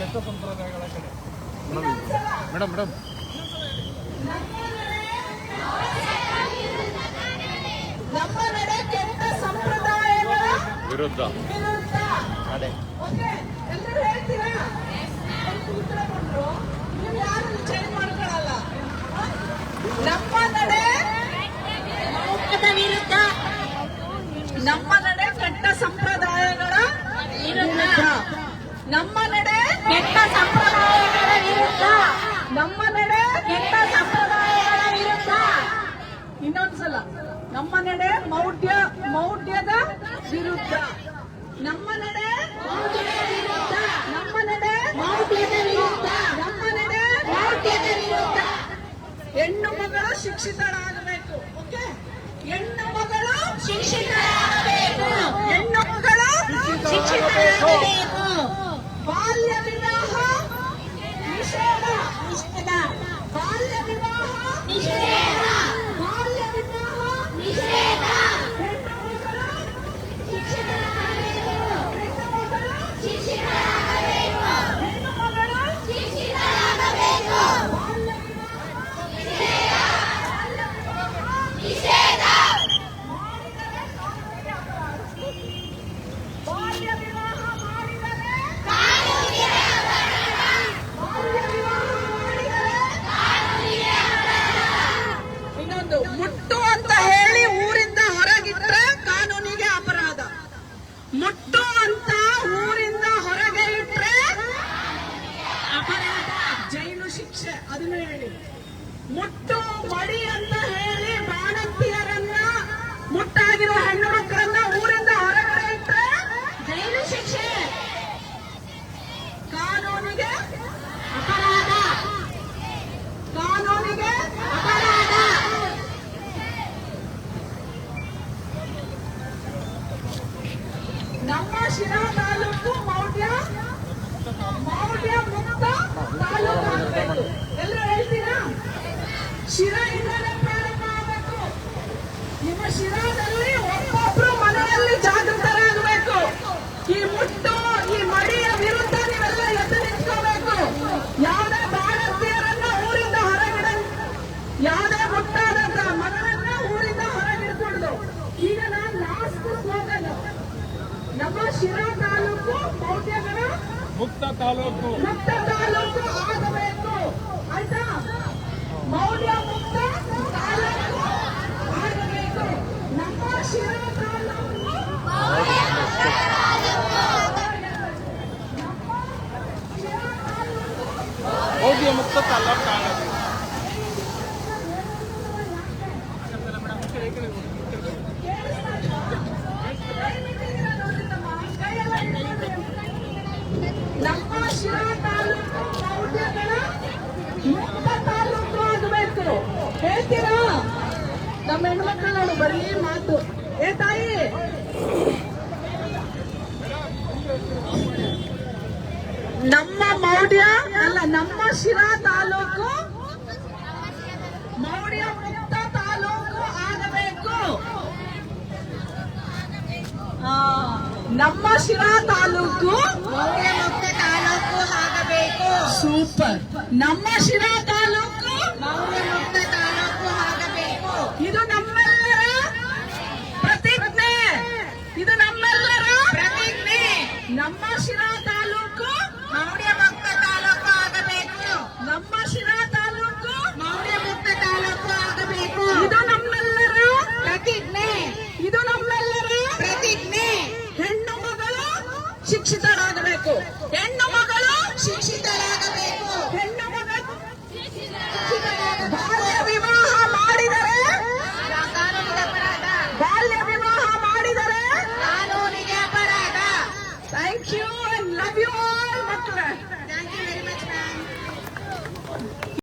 ಕೆಟ್ಟ ಸಂಪ್ರದಾಯಗಳ ಕಡೆ. Madam madam. ನಮ್ಮ ನಡೆ ಕೆಟ್ಟ ಸಂಪ್ರದಾಯಗಳ ವಿರುದ್ಧ. ವಿರುದ್ಧ. ಅದೇ ಓಕೆ ಎಲ್ಲರೂ ಹೇಳ್ತೀರಾ ಅವ್ರು ಉತ್ತರ ಕೊಟ್ರು ನೀವು ಯಾರು ಚೇಂಜ್ ಮಾಡ್ಕೊಳಲ್ಲ ಹ? ನಮ್ಮ ನಡೆ ಮೌಢ್ಯದ ವಿರುದ್ಧ ನಮ್ಮ ನಡೆ ಕೆಟ್ಟ ಸಂಪ್ರದಾಯಗಳ ವಿರುದ್ಧ ನಮ್ಮ ನಡೆ ಕೆಟ್ಟ ಸಂಪ್ರದಾಯಗಳ ವಿರುದ್ಧ ನಮ್ಮ ನಡೆ ಕೆಟ್ಟ ಸಂಪ್ರದಾಯಗಳ ವಿರುದ್ಧ. ಇನ್ನೊಂದ್ಸಲ ನಮ್ಮ ನಡೆ ಮೌಢ್ಯ ಮೌಢ್ಯದ ವಿರುದ್ಧ. ನಮ್ಮ ನಡೆ ಮೌಢ್ಯದ ವಿರುದ್ಧ. ನಮ್ಮ ನಡೆ ಮೌಢ್ಯದ ವಿರುದ್ಧ. ನಮ್ಮ ನಡೆ ಮೌಢ್ಯದ ವಿರುದ್ಧ. ಹೆಣ್ಣು ಮಗಳು ಶಿಕ್ಷಿತರಾಗಬೇಕು ಓಕೆ ಹೆಣ್ಣು ಮಗಳು ಶಿಕ್ಷಿತರಾಗಬೇಕು ಹೆಣ್ಣು ಮಗಳು ಶಿಕ್ಷಿತರಾಗಬೇಕು ಬಾಲ್ಯ ವಿವಾಹ ನಿಷೇಧ ನಿಷೇಧ ಬಾಲ್ಯ ವಿವಾಹ ನಿಷೇಧ ಬಾಲ್ಯ ವಿವಾಹ ನಿಷೇಧ ಹೆಣ್ಣು ಮಗಳು ಶಿಕ್ಷಿತರಾಗಬೇಕು ಹೆಣ್ಣು ಮಗಳು ಶಿಕ್ಷಿತರಾಗಬೇಕು ಹೆಣ್ಣು ಮಗಳು ಶಿಕ್ಷಿತರಾಗಬೇಕು ಬಾಲ್ಯ ಬಾಲ್ಯ ವಿವಾಹ ಮಾಡಿದರೆ ಬಾಲ್ಯ ವಿವಾಹ ಮಾಡಿದರೆ ಇನ್ನೊಂದು ಮುಟ್ಟು ಅಂತ ಹೇಳಿ ಊರಿಂದ ಹೊರಗಿಟ್ರೆ ಕಾನೂನಿಗೆ ಅಪರಾಧ ಮುಟ್ಟು ಅಂತ ಊರಿಂದ ಹೊರಗೆ ಇಟ್ರೆ ಅಪರಾಧ ಜೈಲು ಶಿಕ್ಷೆ. ಅದನ್ನ ಹೇಳಿ. ಮುಟ್ಟು ಮಡಿ ಅಂತ ಹೇಳಿ ಬಾಣಂತಿಯರನ್ನ ಮುಟ್ಟಾಗಿರೋ ಹೆಣ್ಣು ಮಕ್ಕಳನ್ನ ಊರಿಂದ ಹೊರಗಡೆ ಇಟ್ರೆ ಜೈಲು ಶಿಕ್ಷೆ ಕಾನೂನಿಗೆ ಅಪರಾಧ ಕಾನೂನಿಗೆ ಅಪರಾಧ ನಮ್ಮ ಶಿರಾ ತಾಲೂಕು ಮೌಢ್ಯ ಮೌಢ್ಯ ಮುಕ್ತ ಶಿರಾ ತಾಲೂಕು ಮೌಢ್ಯಗಳ ಮುಕ್ತ ತಾಲೂಕು. ಮುಕ್ತ ತಾಲೂಕು ಆಗಬೇಕು. ಆಯ್ತಾ? ಮೌಲ್ಯ ಮುಕ್ತ ತಾಲೂಕು ಆಗಬೇಕು. ನಮ್ಮ ಶಿರಾ ತಾಲೂಕು ಮೌಢ್ಯ ಮುಕ್ತ ತಾಲೂಕು. ಹೇಳ್ತೀರಾ ನಮ್ಮ ಹೆಣ್ಮಕ್ಳು ನಾನು ಬರೀ ಮಾತು ಏ ತಾಯಿ ನಮ್ಮ ಮೌಢ್ಯ ಅಲ್ಲ, ನಮ್ಮ ಶಿರಾ ತಾಲೂಕು. ಮೌಢ್ಯ ಮುಕ್ತ ತಾಲೂಕು ಆಗಬೇಕು. ನಮ್ಮ ಶಿರಾ ತಾಲೂಕು. ಮೌಢ್ಯ ಮುಕ್ತ ಸೂಪರ್. ನಮ್ಮ ಶಿರಾ ತಾಲೂಕು ಮೌಢ್ಯ